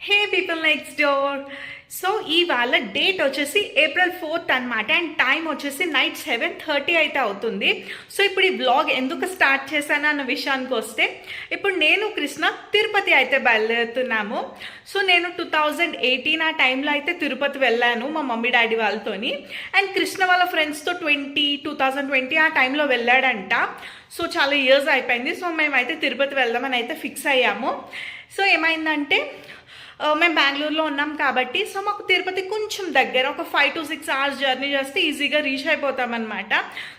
Hey people next door so ఇవాళ date వచ్చేసి April fourth అనమాట అండ్ టైం వచ్చేసి నైట్ సెవెన్ థర్టీ అయితే అవుతుంది. సో ఇప్పుడు ఈ బ్లాగ్ ఎందుకు స్టార్ట్ చేశాను అన్న విషయానికి వస్తే ఇప్పుడు నేను కృష్ణ తిరుపతి అయితే బయలుదేరుతున్నాము. సో నేను టూ థౌజండ్ ఎయిటీన్ ఆ టైంలో అయితే తిరుపతి వెళ్ళాను మా మమ్మీ డాడీ వాళ్ళతోని. అండ్ కృష్ణ వాళ్ళ ఫ్రెండ్స్తో ట్వంటీ టూ థౌజండ్ ట్వంటీ ఆ టైంలో వెళ్ళాడంట. సో చాలా ఇయర్స్ అయిపోయింది. సో మేమైతే తిరుపతి వెళ్దామని అయితే ఫిక్స్ అయ్యాము. సో ఏమైందంటే మేము బెంగళూరులో ఉన్నాం కాబట్టి సో మాకు తిరుపతి కొంచెం దగ్గర ఒక five to six hours journey చేస్తే ఈజీగా రీచ్ అయిపోతామన్నమాట.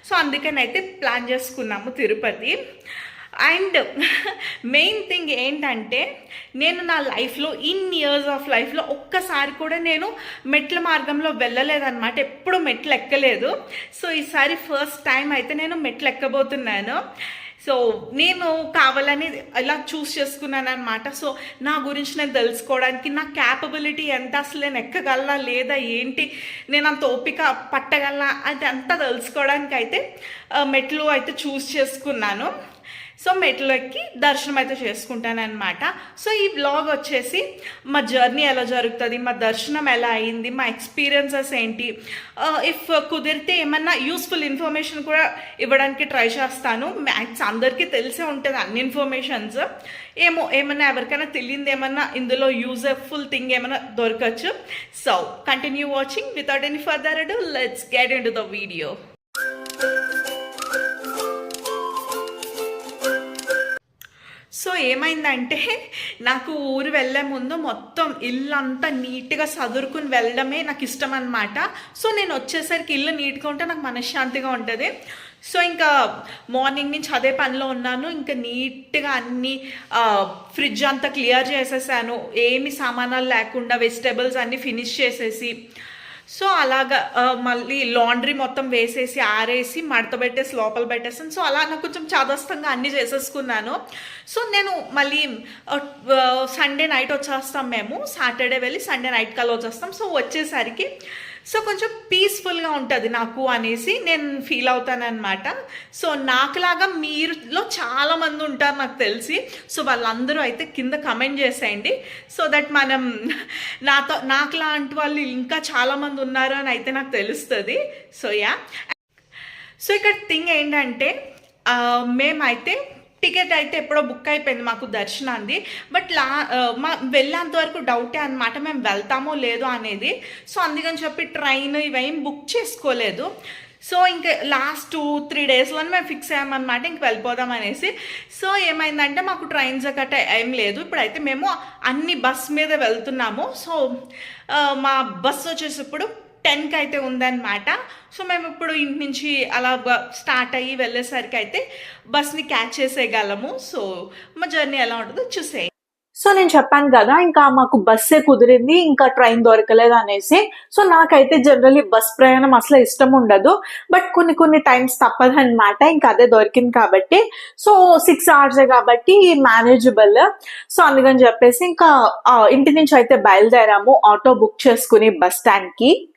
సో అందుకని అయితే ప్లాన్ చేసుకున్నాము తిరుపతి. అండ్ మెయిన్ థింగ్ ఏంటంటే నేను నా లైఫ్లో ఇన్ ఇయర్స్ ఆఫ్ లైఫ్లో ఒక్కసారి కూడా నేను మెట్ల మార్గంలో వెళ్ళలేదన్నమాట. ఎప్పుడు మెట్లు ఎక్కలేదు. సో ఈసారి ఫస్ట్ టైం అయితే నేను మెట్లు ఎక్కబోతున్నాను. సో నేను కావాలని ఇలా చూస్ చేసుకున్నాను అనమాట సో నా గురించి నేను తెలుసుకోవడానికి నా క్యాపబిలిటీ ఎంత అసలు నేను ఎక్కగలనా లేదా ఏంటి నేను అంత ఓపిక పట్టగలనా అది అంతా తెలుసుకోవడానికి అయితే మెట్లు అయితే చూస్ చేసుకున్నాను. సో మెట్లు ఎక్కి దర్శనం అయితే చేసుకుంటాను అనమాట సో ఈ బ్లాగ్ వచ్చేసి మా జర్నీ ఎలా జరుగుతుంది మా దర్శనం ఎలా అయింది మా ఎక్స్పీరియన్సెస్ ఏంటి ఇఫ్ కుదిరితే ఏమన్నా యూస్ఫుల్ ఇన్ఫర్మేషన్ కూడా ఇవ్వడానికి ట్రై చేస్తాను. మ్యాథ్స్ అందరికీ తెలిసే ఉంటుంది అన్ని ఇన్ఫర్మేషన్స్. ఏమో ఏమన్నా ఎవరికైనా తెలియంది ఏమన్నా ఇందులో యూజర్ఫుల్ థింగ్ ఏమైనా దొరకచ్చు. So continue watching. Without any further ado let's get into the video so ఏమైందంటే నాకు ఊరు వెళ్ళే ముందు మొత్తం ఇల్లు అంతా నీట్గా సదురుకుని వెళ్ళడమే నాకు ఇష్టం అనమాట సో నేను వచ్చేసరికి ఇల్లు నీట్గా ఉంటే నాకు మనశ్శాంతిగా ఉంటుంది. సో ఇంకా మార్నింగ్ నుంచి అదే పనిలో ఉన్నాను. ఇంకా నీట్గా అన్ని ఫ్రిడ్జ్ అంతా క్లియర్ చేసేసాను. ఏమి సామానాలు లేకుండా వెజిటేబుల్స్ అన్నీ ఫినిష్ చేసేసి సో అలాగా మళ్ళీ లాండ్రీ మొత్తం వేసేసి ఆరేసి మడత పెట్టేసి లోపల పెట్టేసాను సో అలా నాకు కొంచెం చాదస్తంగా అన్నీ చేసేసుకున్నాను. సో నేను మళ్ళీ సండే నైట్ వచ్చేస్తాం మేము. సాటర్డే వెళ్ళి సండే నైట్ కల్లా వచ్చేస్తాం. సో వచ్చేసరికి సో కొంచెం పీస్ఫుల్గా ఉంటుంది నాకు అనేసి నేను ఫీల్ అవుతానమాట సో నాకులాగా మీరులో చాలామంది ఉంటారు నాకు తెలిసి. సో వాళ్ళందరూ అయితే కింద కమెంట్ చేసేయండి. సో దట్ మనం నాతో నాకు లాంటి వాళ్ళు ఇంకా చాలామంది ఉన్నారు అని అయితే నాకు తెలుస్తుంది. సో యా సో ఇక్కడ థింగ్ ఏంటంటే మేమైతే టికెట్ అయితే ఎప్పుడో బుక్ అయిపోయింది మాకు దర్శనాన్ని బట్ లా మా వెళ్ళేంత వరకు డౌటే అనమాట మేము వెళ్తామో లేదో అనేది. సో అందుకని చెప్పి ట్రైన్ ఇవేం బుక్ చేసుకోలేదు. సో ఇంకా లాస్ట్ టూ త్రీ డేస్లోనే మేము ఫిక్స్ అయ్యామన్నమాట ఇంక వెళ్ళిపోదాం అనేసి. సో ఏమైందంటే మాకు ట్రైన్స్ గట్ట ఏం లేదు. ఇప్పుడైతే మేము అన్ని బస్ మీద వెళ్తున్నాము. సో మా బస్ వచ్చేసి ఇప్పుడు టెన్కి అయితే ఉందన్నమాట. సో మేము ఇప్పుడు ఇంటి నుంచి అలా బ- స్టార్ట్ అయ్యి వెళ్ళేసరికి అయితే బస్ని క్యాచ్ చేసేయగలము. సో మా జర్నీ ఎలా ఉంటుందో చూసేయండి. సో నేను చెప్పాను కదా ఇంకా మాకు బస్సే కుదిరింది ఇంకా ట్రైన్ దొరకలేదు అనేసి. సో నాకైతే జనరల్లీ బస్ ప్రయాణం అసలు ఇష్టం ఉండదు. బట్ కొన్ని కొన్ని టైమ్స్ తప్పదు అనమాట ఇంకా అదే దొరికింది కాబట్టి. సో సిక్స్ అవర్స్ కాబట్టి మేనేజబుల్ సో అందుకని చెప్పేసి ఇంకా ఇంటి నుంచి అయితే బయలుదేరాము ఆటో బుక్ చేసుకుని బస్ స్టాండ్కి.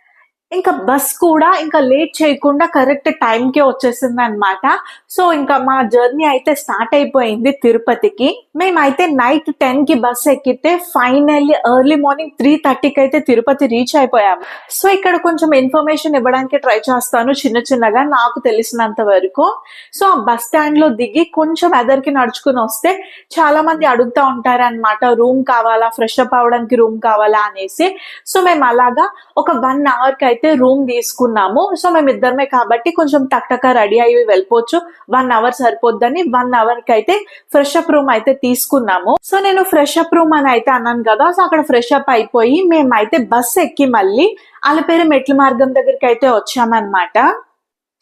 ఇంకా బస్ కూడా ఇంకా లేట్ చేయకుండా కరెక్ట్ టైంకే వచ్చేసింది అనమాట సో ఇంకా మా జర్నీ అయితే స్టార్ట్ అయిపోయింది తిరుపతికి. మేమైతే నైట్ టెన్కి బస్ ఎక్కితే ఫైనల్లీ ఎర్లీ మార్నింగ్ త్రీ థర్టీకి అయితే తిరుపతి రీచ్ అయిపోయాము. సో ఇక్కడ కొంచెం ఇన్ఫర్మేషన్ ఇవ్వడానికి ట్రై చేస్తాను చిన్న చిన్నగా నాకు తెలిసినంత వరకు. సో ఆ బస్ స్టాండ్లో దిగి కొంచెం ఎదరికి నడుచుకుని వస్తే చాలా మంది అడుగుతా ఉంటారన్నమాట రూమ్ కావాలా? ఫ్రెష్ అప్ అవడానికి రూమ్ కావాలా? అనేసి. సో మేము అలాగా ఒక వన్ అవర్కి అయితే రూమ్ తీసుకున్నాము. సో మేము ఇద్దరమే కాబట్టి కొంచెం టక్ రెడీ అయ్యి వెళ్ళిపోవచ్చు. వన్ అవర్ సరిపోద్దని వన్ అవర్కి అయితే ఫ్రెష్ అప్ రూమ్ అయితే తీసుకున్నాము. సో నేను ఫ్రెష్ అప్ రూమ్ అని అయితే అన్నాను కదా సో అక్కడ ఫ్రెష్ అప్ అయిపోయి మేమైతే బస్ ఎక్కి మళ్ళీ అలపేరు మెట్ల మార్గం దగ్గరికి అయితే వచ్చామన్నమాట.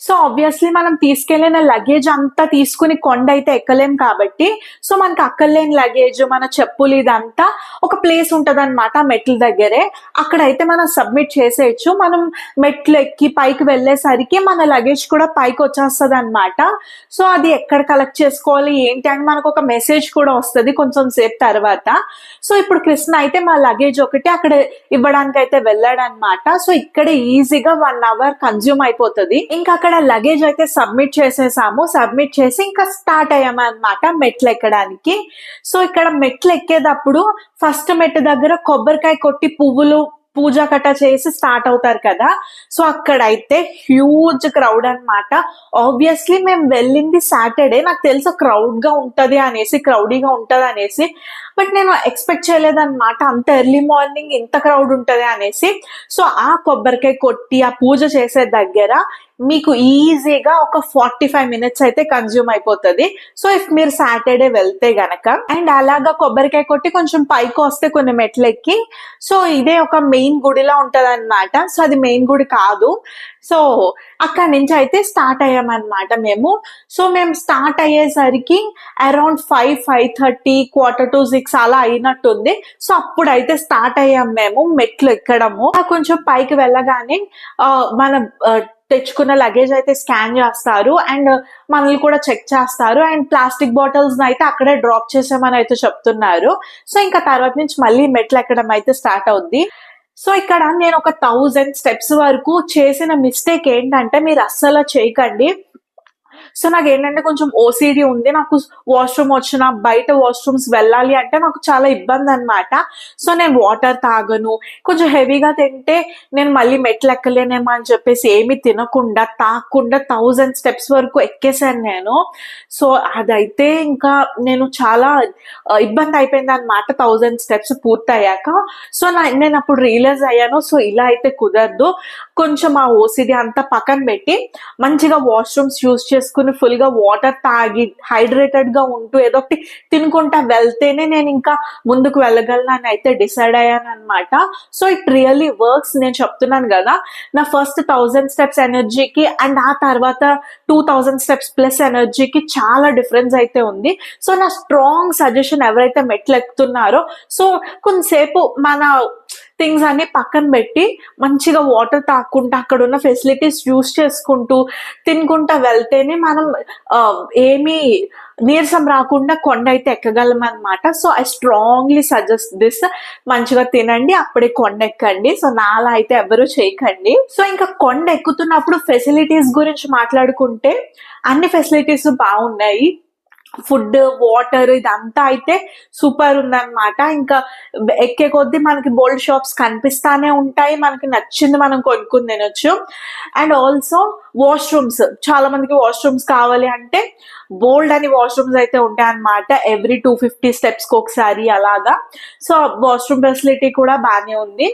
సో ఆబ్వియస్లీ మనం తీసుకెళ్ళిన లగేజ్ అంతా తీసుకుని కొండ అయితే ఎక్కలేం కాబట్టి సో మనకి అక్కర్లేని లగేజ్ మన చెప్పులు ఇదంతా ఒక ప్లేస్ ఉంటుంది అనమాట మెట్ల దగ్గరే. అక్కడైతే మనం సబ్మిట్ చేసేయచ్చు. మనం మెట్లు ఎక్కి పైకి వెళ్ళేసరికి మన లగేజ్ కూడా పైకి వచ్చేస్తుంది అనమాట సో అది ఎక్కడ కలెక్ట్ చేసుకోవాలి ఏంటి అని మనకు ఒక మెసేజ్ కూడా వస్తుంది కొంచెం సేపు తర్వాత. సో ఇప్పుడు కృష్ణ అయితే మా లగేజ్ ఒకటి అక్కడ ఇవ్వడానికి అయితే వెళ్ళాడనమాట సో ఇక్కడ ఈజీగా వన్ అవర్ కన్జ్యూమ్ అయిపోతుంది. ఇంకా అక్కడ లగేజ్ అయితే సబ్మిట్ చేసేసాము. సబ్మిట్ చేసి ఇంకా స్టార్ట్ అయ్యాము అనమాట మెట్లు ఎక్కడానికి. సో ఇక్కడ మెట్లు ఎక్కేటప్పుడు ఫస్ట్ మెట్టు దగ్గర కొబ్బరికాయ కొట్టి పువ్వులు పూజ కట్ట చేసి స్టార్ట్ అవుతారు కదా. సో అక్కడైతే హ్యూజ్ క్రౌడ్ అన్నమాట. ఆబ్వియస్లీ మేము వెళ్ళింది సాటర్డే నాకు తెలుసు క్రౌడ్గా ఉంటది అనేసి క్రౌడీగా ఉంటది అనేసి. బట్ నేను ఎక్స్పెక్ట్ చేయలేదన్నమాట. అంత ఎర్లీ మార్నింగ్ ఇంత క్రౌడ్ ఉంటది అనేసి. సో ఆ కొబ్బరికాయ కొట్టి ఆ పూజ చేసే దగ్గర మీకు ఈజీగా ఒక ఫార్టీ ఫైవ్ మినిట్స్ అయితే కన్జ్యూమ్ అయిపోతుంది. సో ఇఫ్ మీరు సాటర్డే వెళ్తే గనక అండ్ అలాగా కొబ్బరికాయ కొట్టి కొంచెం పైకి వస్తే కొన్ని మెట్లు ఎక్కి సో ఇదే ఒక మెయిన్ గుడిలా ఉంటది అనమాట సో అది మెయిన్ గుడి కాదు. సో అక్కడి నుంచి అయితే స్టార్ట్ అయ్యామన్నమాట మేము. సో మేము స్టార్ట్ అయ్యేసరికి around five five thirty quarter to six అలా అయినట్టుంది. సో అప్పుడైతే స్టార్ట్ అయ్యాం మేము మెట్లు ఎక్కడము. కొంచెం పైకి వెళ్ళగానే మన తెచ్చుకున్న లగేజ్ అయితే స్కాన్ చేస్తారు. అండ్ uh, మనల్ని కూడా చెక్ చేస్తారు. అండ్ ప్లాస్టిక్ బాటిల్స్ అయితే అక్కడే డ్రాప్ చేసామని అయితే చెప్తున్నారు. సో ఇంకా తర్వాత నుంచి మళ్ళీ మెట్లు ఎక్కడం అయితే స్టార్ట్ అవుద్ది. సో ఇక్కడ నేను ఒక థౌజండ్ స్టెప్స్ వరకు చేసిన మిస్టేక్ ఏంటంటే మీరు అస్సలు చేయకండి. సో నాకు ఏంటంటే కొంచెం ఓసిడి ఉంది. నాకు వాష్రూమ్ వచ్చిన బయట వాష్రూమ్స్ వెళ్ళాలి అంటే నాకు చాలా ఇబ్బంది అనమాట సో నేను వాటర్ తాగను. కొంచెం హెవీగా తింటే నేను మళ్ళీ మెట్లు ఎక్కలేనేమో అని చెప్పేసి ఏమి తినకుండా తాకుండా థౌజండ్ స్టెప్స్ వరకు ఎక్కేసాను నేను. సో అదైతే ఇంకా నేను చాలా ఇబ్బంది అయిపోయింది అనమాట థౌజండ్ స్టెప్స్ పూర్తయ్యాక. సో నా నేను అప్పుడు రియలైజ్ అయ్యాను. సో ఇలా అయితే కుదరదు. కొంచెం ఆ ఓసిడి అంతా పక్కన పెట్టి మంచిగా వాష్రూమ్స్ యూస్ చేసుకుని ఫుల్గా వాటర్ తాగి హైడ్రేటెడ్గా ఉంటూ ఏదో ఒకటి తినుకుంటా వెళ్తేనే నేను ఇంకా ముందుకు వెళ్ళగలను అని అయితే డిసైడ్ అయ్యాను అనమాట సో ఇట్ రియల్లీ వర్క్స్ నేను చెప్తున్నాను కదా. నా ఫస్ట్ థౌజండ్ స్టెప్స్ ఎనర్జీకి అండ్ ఆ తర్వాత టూ థౌజండ్ స్టెప్స్ ప్లస్ ఎనర్జీకి చాలా డిఫరెన్స్ అయితే ఉంది. సో నా స్ట్రాంగ్ సజెషన్ ఎవరైతే మెట్లు ఎక్కుతున్నారో సో కొంతసేపు మన థింగ్స్ అన్ని పక్కన పెట్టి మంచిగా వాటర్ తాక్కుంటూ అక్కడ ఉన్న ఫెసిలిటీస్ యూస్ చేసుకుంటూ తినుకుంటా వెళ్తేనే మనం ఏమీ నీరసం రాకుండా కొండ అయితే ఎక్కగలం అనమాట so I strongly suggest this మంచిగా తినండి అప్పుడే కొండ ఎక్కండి. సో నాలా అయితే ఎవరు చేయకండి. సో ఇంకా కొండ ఎక్కుతున్నప్పుడు ఫెసిలిటీస్ గురించి మాట్లాడుకుంటే అన్ని ఫెసిలిటీస్ బాగున్నాయి. ఫుడ్ వాటర్ ఇదంతా అయితే సూపర్ ఉందన్నమాట. ఇంకా ఎక్కే కొద్దీ మనకి బోల్డ్ షాప్స్ కనిపిస్తానే ఉంటాయి. మనకి నచ్చింది మనం కొనుక్కుని తినొచ్చు. And also washrooms. చాలా మందికి వాష్రూమ్స్ కావాలి అంటే బోల్డ్ అని వాష్రూమ్స్ అయితే ఉంటాయి అనమాట ఎవ్రీ టూ ఫిఫ్టీ స్టెప్స్కి ఒకసారి అలాగా. సో వాష్రూమ్ ఫెసిలిటీ కూడా బాగానే ఉంది.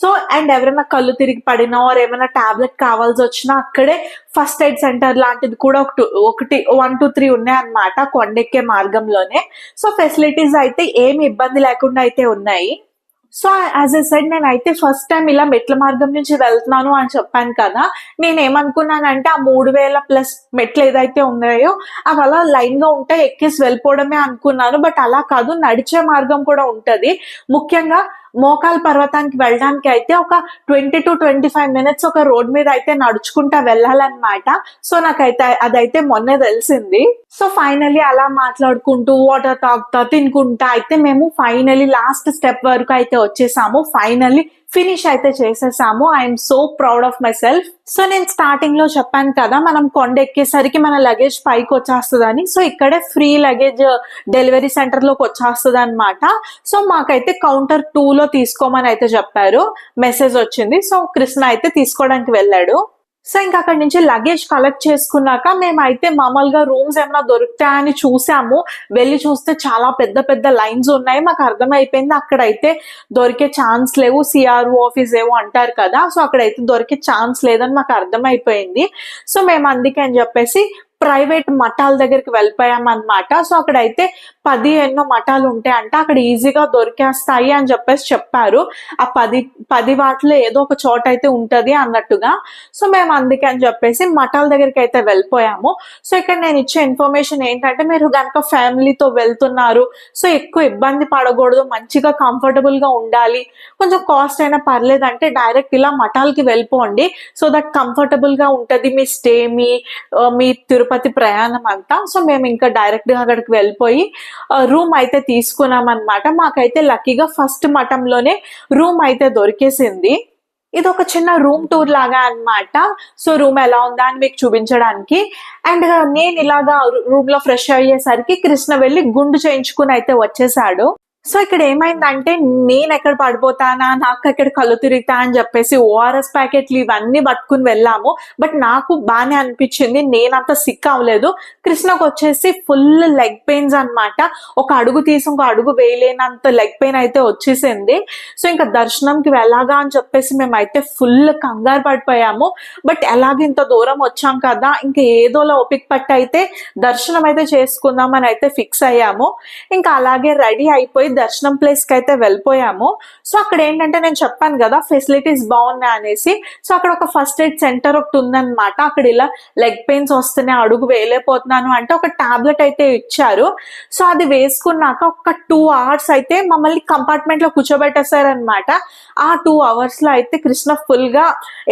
సో అండ్ ఎవరైనా కళ్ళు తిరిగి పడినా ఆర్ ఏమైనా టాబ్లెట్ కావాల్సి వచ్చినా అక్కడే ఫస్ట్ ఎయిడ్ సెంటర్ లాంటిది కూడా ఒకటి ఒకటి వన్ టూ త్రీ ఉన్నాయన్నమాట కొండెక్కే మార్గంలోనే. సో ఫెసిలిటీస్ అయితే ఏమి ఇబ్బంది లేకుండా అయితే ఉన్నాయి. సో యాజ్ ఎ సైడ్ నేను అయితే ఫస్ట్ టైం ఇలా మెట్ల మార్గం నుంచి వెళ్తున్నాను అని చెప్పాను కదా. నేను ఏమనుకున్నానంటే ఆ మూడు వేల ప్లస్ మెట్లు ఏదైతే ఉన్నాయో అవి అలా లైన్గా ఉంటాయి ఎక్కేసి వెళ్ళిపోవడమే అనుకున్నాను. బట్ అలా కాదు నడిచే మార్గం కూడా ఉంటది. ముఖ్యంగా మోకాల్ పర్వతానికి వెళ్ళడానికి అయితే ఒక twenty to twenty five minutes ఒక రోడ్ మీద అయితే నడుచుకుంటా వెళ్ళాలన్నమాట. సో నాకైతే అదైతే మొన్నే తెలిసింది. సో ఫైనలీ అలా మాట్లాడుకుంటూ వాటర్ తాగుతా తినుకుంటా అయితే మేము ఫైనలీ లాస్ట్ స్టెప్ వరకు అయితే వచ్చేసాము. ఫైనలీ ఫినిష్ అయితే చేసేసాము. I'm so proud of myself so నేను స్టార్టింగ్లో చెప్పాను కదా మనం కొండ ఎక్కేసరికి మన లగేజ్ పైకి వచ్చేస్తుందని. సో ఇక్కడే ఫ్రీ లగేజ్ డెలివరీ సెంటర్లోకి వచ్చేస్తుంది అనమాట సో మాకైతే కౌంటర్ టూ లో తీసుకోమని అయితే చెప్పారు. మెసేజ్ వచ్చింది. సో కృష్ణ అయితే తీసుకోవడానికి వెళ్ళాడు. సో ఇంకా అక్కడి నుంచి లగేజ్ కలెక్ట్ చేసుకున్నాక మేమైతే మామూలుగా రూమ్స్ ఏమైనా దొరుకుతాయని చూసాము. వెళ్ళి చూస్తే చాలా పెద్ద పెద్ద లైన్స్ ఉన్నాయి. మాకు అర్థమైపోయింది అక్కడైతే దొరికే ఛాన్స్ లేవు. సిఆర్ఓ ఆఫీస్ ఏవో అంటారు కదా. సో అక్కడైతే దొరికే ఛాన్స్ లేదని మాకు అర్థమైపోయింది. సో మేము అందుకే అని చెప్పేసి ప్రైవేట్ మఠాల దగ్గరికి వెళ్ళిపోయామన్నమాట. సో అక్కడైతే పది ఎన్నో మఠాలు ఉంటాయంట. అక్కడ ఈజీగా దొరికేస్తాయి అని చెప్పేసి చెప్పారు. ఆ పది పది వాటిలో ఏదో ఒక చోట అయితే ఉంటది అన్నట్టుగా. సో మేము అందుకే అని చెప్పేసి మఠాల దగ్గరికి అయితే వెళ్ళిపోయాము. సో ఇక్కడ నేను ఇచ్చే ఇన్ఫర్మేషన్ ఏంటంటే మీరు కనుక ఫ్యామిలీతో వెళ్తున్నారు సో ఎక్కువ ఇబ్బంది పడకూడదు మంచిగా కంఫర్టబుల్గా ఉండాలి. కొంచెం కాస్ట్ అయినా పర్లేదు అంటే డైరెక్ట్ ఇలా మఠాలకి వెళ్ళిపోండి. సో దట్ కంఫర్టబుల్గా ఉంటది మీ స్టే మీ మీ తిరుపతి ప్రయాణం అంతా. సో మేము ఇంకా డైరెక్ట్గా అక్కడికి వెళ్ళిపోయి రూమ్ అయితే తీసుకున్నాం అనమాట మాకైతే లక్కీగా ఫస్ట్ మఠంలోనే రూమ్ అయితే దొరికేసింది. ఇది ఒక చిన్న రూమ్ టూర్ లాగా అన్నమాట. సో రూమ్ ఎలా ఉందా అని మీకు చూపించడానికి. అండ్ నేను ఇలాగా రూమ్లో ఫ్రెష్ అయ్యేసరికి కృష్ణ వెళ్ళి గుండు చేయించుకుని అయితే వచ్చేసాడు. సో ఇక్కడ ఏమైందంటే నేను ఎక్కడ పడిపోతానా నాకు ఎక్కడ కళ్ళు తిరుగుతా అని చెప్పేసి ఓఆర్ఎస్ ప్యాకెట్లు ఇవన్నీ పట్టుకుని వెళ్ళాము. బట్ నాకు బాగానే అనిపించింది నేనంత సిక్ అవ్వలేదు. కృష్ణకు వచ్చేసి ఫుల్ లెగ్ పెయిన్స్ అన్నమాట. ఒక అడుగు తీసి ఇంకో అడుగు వేయలేనంత లెగ్ పెయిన్ అయితే వచ్చేసింది. సో ఇంకా దర్శనంకి వెళ్ళాగా అని చెప్పేసి మేమైతే ఫుల్ కంగారు పడిపోయాము. బట్ ఎలాగ ఇంత దూరం వచ్చాం కదా ఇంకా ఏదోలా ఓపిక పట్టి అయితే దర్శనం అయితే చేసుకుందాం అని అయితే ఫిక్స్ అయ్యాము. ఇంకా అలాగే రెడీ అయిపోయి దర్శనం ప్లేస్కి అయితే వెళ్ళిపోయాము. సో అక్కడ ఏంటంటే నేను చెప్పాను కదా ఫెసిలిటీస్ బాగున్నాయి అనేసి. సో అక్కడ ఒక ఫస్ట్ ఎయిడ్ సెంటర్ ఒకటి ఉందన్నమాట. అక్కడ ఇలా లెగ్ పెయిన్స్ వస్తున్నాయి అడుగు వేయలేకపోతున్నాను అంటే ఒక టాబ్లెట్ అయితే ఇచ్చారు. సో అది వేసుకున్నాక ఒక టూ అవర్స్ అయితే మమ్మల్ని కంపార్ట్మెంట్లో కూర్చోబెట్టేశారనమాట ఆ టూ అవర్స్లో అయితే కృష్ణ ఫుల్గా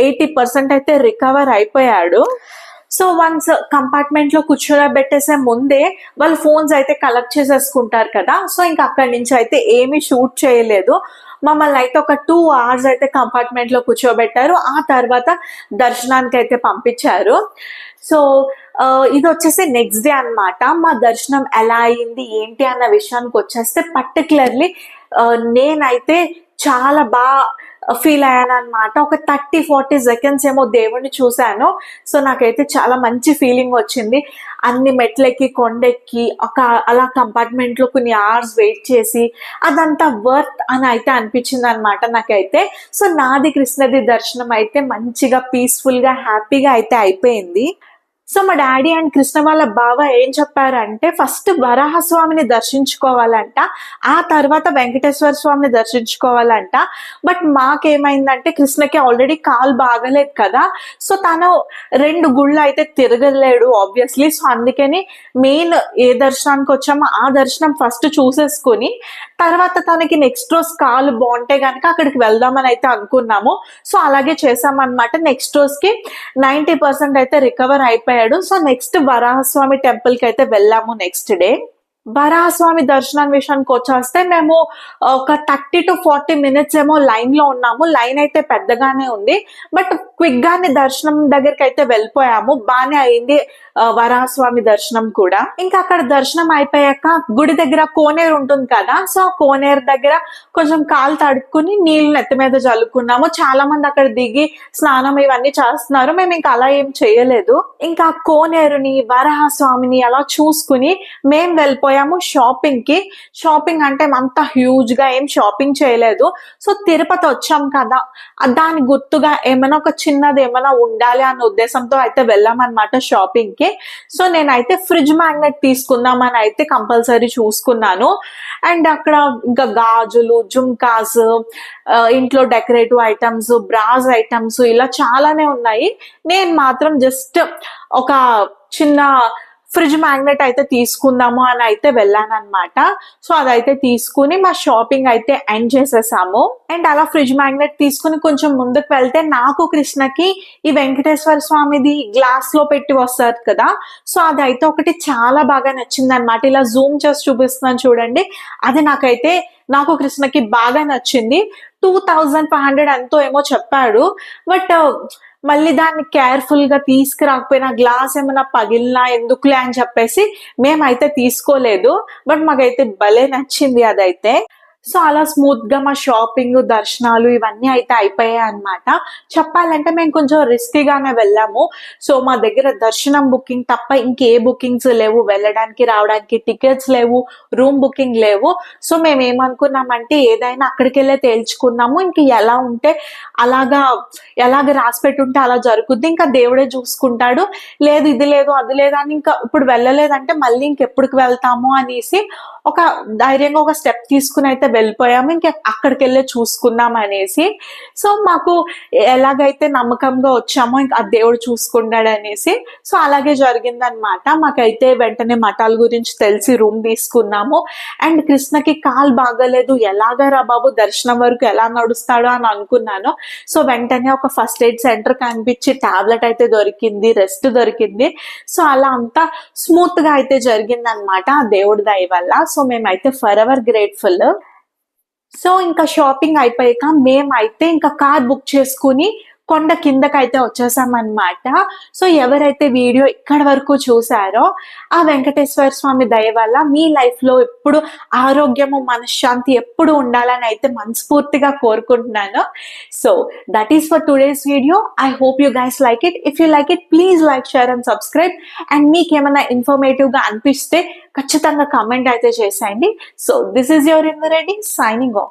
ఎయిటీ పర్సెంట్ అయితే రికవర్ అయిపోయాడు. సో వన్స్ కంపార్ట్మెంట్లో కూర్చోబెట్టేసే ముందే వాళ్ళు ఫోన్స్ అయితే కలెక్ట్ చేసేసుకుంటారు కదా. సో ఇంకా అక్కడి నుంచి అయితే ఏమీ షూట్ చేయలేదు. మమ్మల్ని అయితే ఒక టూ అవర్స్ అయితే కంపార్ట్మెంట్లో కూర్చోబెట్టారు. ఆ తర్వాత దర్శనానికి అయితే పంపించారు. సో uh, ఇది వచ్చేసి నెక్స్ట్ డే అన్నమాట. మా దర్శనం ఎలా అయింది? ఏంటి? అన్న విషయానికి వచ్చేస్తే పర్టికులర్లీ uh, నేనైతే చాలా బాగా ఫీల్ అయ్యాను అనమాట ఒక థర్టీ ఫార్టీ సెకండ్స్ ఏమో దేవుణ్ణి చూశాను. సో నాకైతే చాలా మంచి ఫీలింగ్ వచ్చింది. అన్ని మెట్లెక్కి కొండెక్కి ఒక అలా కంపార్ట్మెంట్లో కొన్ని అవర్స్ వెయిట్ చేసి అదంతా వర్త్ అని అయితే అనిపించింది అనమాట నాకైతే. సో నాది కృష్ణది దర్శనం అయితే మంచిగా పీస్ఫుల్గా హ్యాపీగా అయితే అయిపోయింది. సో మా డాడీ అండ్ కృష్ణ వాళ్ళ బావ ఏం చెప్పారంటే ఫస్ట్ వరాహస్వామిని దర్శించుకోవాలంట ఆ తర్వాత వెంకటేశ్వర స్వామిని దర్శించుకోవాలంట. బట్ మాకేమైందంటే కృష్ణకి ఆల్రెడీ కాలు బాగలేదు కదా. సో తను రెండు గుళ్ళు అయితే తిరగలేడు ఆబ్వియస్లీ సో అందుకని మెయిన్ ఏ దర్శనానికి వచ్చామో ఆ దర్శనం ఫస్ట్ చూసేసుకుని తర్వాత తనకి నెక్స్ట్ రోజు కాలు బాగుంటే గనక అక్కడికి వెళ్దామని అయితే అనుకున్నాము. సో అలాగే చేసామన్నమాట నెక్స్ట్ రోజుకి నైంటీ పర్సెంట్ అయితే రికవర్ అయిపోయాడు. సో నెక్స్ట్ వరాహస్వామి టెంపుల్కి అయితే వెళ్ళాము నెక్స్ట్ డే వరాహస్వామి దర్శనం విషయానికి వచ్చేస్తే మేము ఒక థర్టీ టు ఫార్టీ మినిట్స్ ఏమో లైన్లో ఉన్నాము. లైన్ అయితే పెద్దగానే ఉంది. బట్ క్విక్ గానే దర్శనం దగ్గరికి అయితే వెళ్ళిపోయాము. బానే అయింది ఆ, వరాహస్వామి దర్శనం కూడా. ఇంకా అక్కడ దర్శనం అయిపోయాక గుడి దగ్గర కోనేరు ఉంటుంది కదా? సో కోనేరు దగ్గర కొంచెం కాలు తడుక్కుని నీళ్ళు నెత్తి మీద చల్లుకున్నాము. చాలా మంది అక్కడ దిగి స్నానం ఇవన్నీ చేస్తున్నారు. మేము ఇంకా అలా ఏం చేయలేదు. ఇంకా కోనేరుని వరాహస్వామిని అలా చూసుకుని మేము వెళ్ళిపోయాము షాపింగ్కి షాపింగ్ అంటే అంత హ్యూజ్గా ఏం షాపింగ్ చేయలేదు. సో తిరుపతి వచ్చాం కదా. దాని గుర్తుగా ఏమైనా ఒక చిన్నది ఏమైనా ఉండాలి అన్న ఉద్దేశంతో అయితే వెళ్ళామన్నమాట షాపింగ్కి సో నేనైతే ఫ్రిడ్జ్ మ్యాగ్నెట్ తీసుకుందామని అయితే కంపల్సరీ చూసుకున్నాను. అండ్ అక్కడ ఇంకా గాజులు జుంకాస్ ఇంట్లో డెకరేటివ్ ఐటమ్స్ బ్రాజ్ ఐటమ్స్ ఇలా చాలానే ఉన్నాయి. నేను మాత్రం జస్ట్ ఒక చిన్న ఫ్రిడ్జ్ మ్యాగ్నెట్ అయితే తీసుకుందాము అని అయితే వెళ్ళాను అనమాట సో అదైతే తీసుకుని మా షాపింగ్ అయితే ఎండ్ చేసేసాము. అండ్ అలా ఫ్రిడ్జ్ మ్యాగ్నెట్ తీసుకుని కొంచెం ముందుకు వెళ్తే నాకు కృష్ణకి ఈ వెంకటేశ్వర స్వామిది గ్లాస్లో పెట్టి వస్తారు కదా. సో అదైతే ఒకటి చాలా బాగా నచ్చింది అనమాట ఇలా జూమ్ చేసి చూపిస్తున్నాను చూడండి. అది నాకైతే నాకు కృష్ణకి బాగా నచ్చింది. టూ థౌజండ్ ఫైవ్ హండ్రెడ్ ఎంతో ఏమో చెప్పాడు. బట్ మళ్ళీ దాన్ని కేర్ఫుల్గా తీసుకురాకపోయినా గ్లాస్ ఏమైనా పగిలినా ఎందుకులే? అని చెప్పేసి మేమైతే తీసుకోలేదు. బట్ మాకైతే భలే నచ్చింది అదైతే. సో అలా స్మూత్గా మా షాపింగ్ దర్శనాలు ఇవన్నీ అయితే అయిపోయాయి అన్నమాట. చెప్పాలంటే మేము కొంచెం రిస్కీగానే వెళ్ళాము. సో మా దగ్గర దర్శనం బుకింగ్ తప్ప ఇంకే బుకింగ్స్ లేవు. వెళ్ళడానికి రావడానికి టికెట్స్ లేవు. రూమ్ బుకింగ్ లేవు. సో మేము ఏమనుకున్నామంటే ఏదైనా అక్కడికి వెళ్ళే తేల్చుకున్నాము. ఇంక ఎలా ఉంటే అలాగా ఎలాగ రాసి పెట్టుంటే అలా జరుగుద్ది. ఇంకా దేవుడే చూసుకుంటాడు. లేదు ఇది లేదు అది లేదు అని ఇంకా ఇప్పుడు వెళ్ళలేదంటే మళ్ళీ ఇంకెప్పటికి వెళ్తాము అనేసి ఒక ధైర్యంగా ఒక స్టెప్ తీసుకుని అయితే వెళ్ళిపోయాము. ఇంకా అక్కడికి వెళ్ళి చూసుకుందాం అనేసి. సో మాకు ఎలాగైతే నమ్మకంగా వచ్చామో ఇంకా ఆ దేవుడు చూసుకున్నాడు అనేసి. సో అలాగే జరిగిందనమాట మాకైతే వెంటనే మఠాల గురించి తెలిసి రూమ్ తీసుకున్నాము. అండ్ కృష్ణకి కాలు బాగలేదు. ఎలాగరా బాబు దర్శనం వరకు ఎలా నడుస్తాడో అని అనుకున్నాను. సో వెంటనే ఒక ఫస్ట్ ఎయిడ్ సెంటర్ కనిపించి టాబ్లెట్ అయితే దొరికింది రెస్ట్ దొరికింది. సో అలా అంతా స్మూత్గా అయితే జరిగిందనమాట ఆ దేవుడి దయ వల్ల. సో మేమైతే ఫర్ ఎవర్ గ్రేట్ఫుల్ సో ఇంకా షాపింగ్ అయిపోయాక మేమైతే ఇంకా కార్ బుక్ చేసుకుని కొండ కిందకైతే వచ్చేసామన్నమాట. సో ఎవరైతే వీడియో ఇక్కడ వరకు చూసారో ఆ వెంకటేశ్వర స్వామి దయ వల్ల మీ లైఫ్లో ఎప్పుడు ఆరోగ్యము మనశ్శాంతి ఎప్పుడు ఉండాలని అయితే మనస్ఫూర్తిగా కోరుకుంటున్నాను. So that is for today's video I hope you guys like it if you like it please like share and subscribe and మీకు ఏమైనా ఇన్ఫర్మేటివ్గా అనిపిస్తే ఖచ్చితంగా కామెంట్ అయితే చేసేయండి. So this is your in ready signing off